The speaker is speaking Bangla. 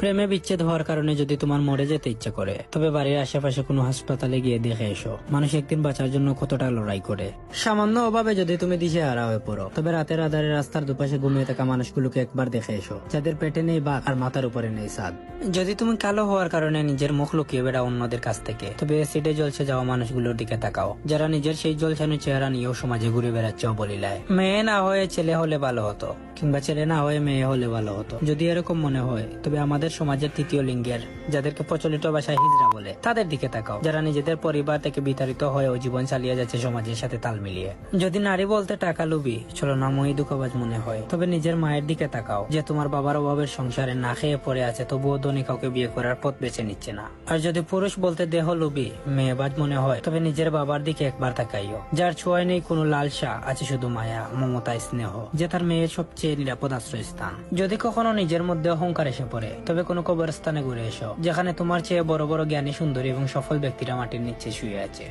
প্রেমে বিচ্ছেদ হওয়ার কারণে যদি তোমার মরে যেতে ইচ্ছা করে, তবে বাড়ির আশেপাশে কোনো হাসপাতালে গিয়ে দেখে এসো। মানুষ একদিন বাঁচার জন্য কতটা লড়াই করে। সামান্য অভাবে যদি তুমি দিশে হারা হয়ে পড়ো, তবে রাতের আধারে রাস্তার দুপাশে ঘুমিয়ে থাকা মানুষগুলোকে একবার দেখে এসো, যাদের পেটে নেই বাঘ আর মাথার উপরে নেই সাদ। যদি তুমি কালো হওয়ার কারণে নিজের মুখ লুকিয়ে বেড়া অন্যদের কাছ থেকে, তবে এসিডে জ্বলছে যাওয়া মানুষগুলোর দিকে তাকাও। যারা নিজের সেই জলছানো চেহারা নিয়েও সমাজে ঘুরে বেড়াচ্ছে অবলীলায়। মেয়ে না হয়ে ছেলে হলে ভালো হতো, কিংবা ছেলে না হয়ে মেয়ে হলে ভালো হতো। যদি এরকম মনে হয়, তবে আমাদের সমাজের তৃতীয় লিঙ্গের, যাদেরকে প্রচলিত ভাষায় হিজড়া বলে, তাদের দিকে তাকাও। যারা নিজেদের পরিবার থেকে বিতাড়িত হয়েও জীবন চালিয়ে যাচ্ছে সমাজের সাথে তাল মিলিয়ে। যদি নারী বলতে টাকা লুবি চলো নামই দুঃখবাজ মনে হয়, তবে নিজের মায়ের দিকে তাকাও, যে তোমার বাবার অভাবের সংসারে না খেয়ে পড়ে আছে, তবুও ধনী কাউকে বিয়ে করার পথ বেছে নিচ্ছে না। আর যদি পুরুষ বলতে দেহ লুবি, মেয়েবাজ মনে হয়, তবে নিজের বাবার দিকে একবার তাকাইও। যার ছোঁয়ায় নেই কোনো লালসা আছে শুধু মায়া, মমতা, স্নেহ, যে তার মেয়ের সবচেয়ে নিরাপদ আশ্রয়স্থান। যদি কখনো নিজের মধ্যে অহংকার এসে পড়ে তবে কোনো কবরস্থানে ঘুরে এসো, যেখানে তোমার চেয়ে বড় বড় জ্ঞানী, সুন্দরী এবং সফল ব্যক্তিরা মাটির নিচে শুয়ে আছে।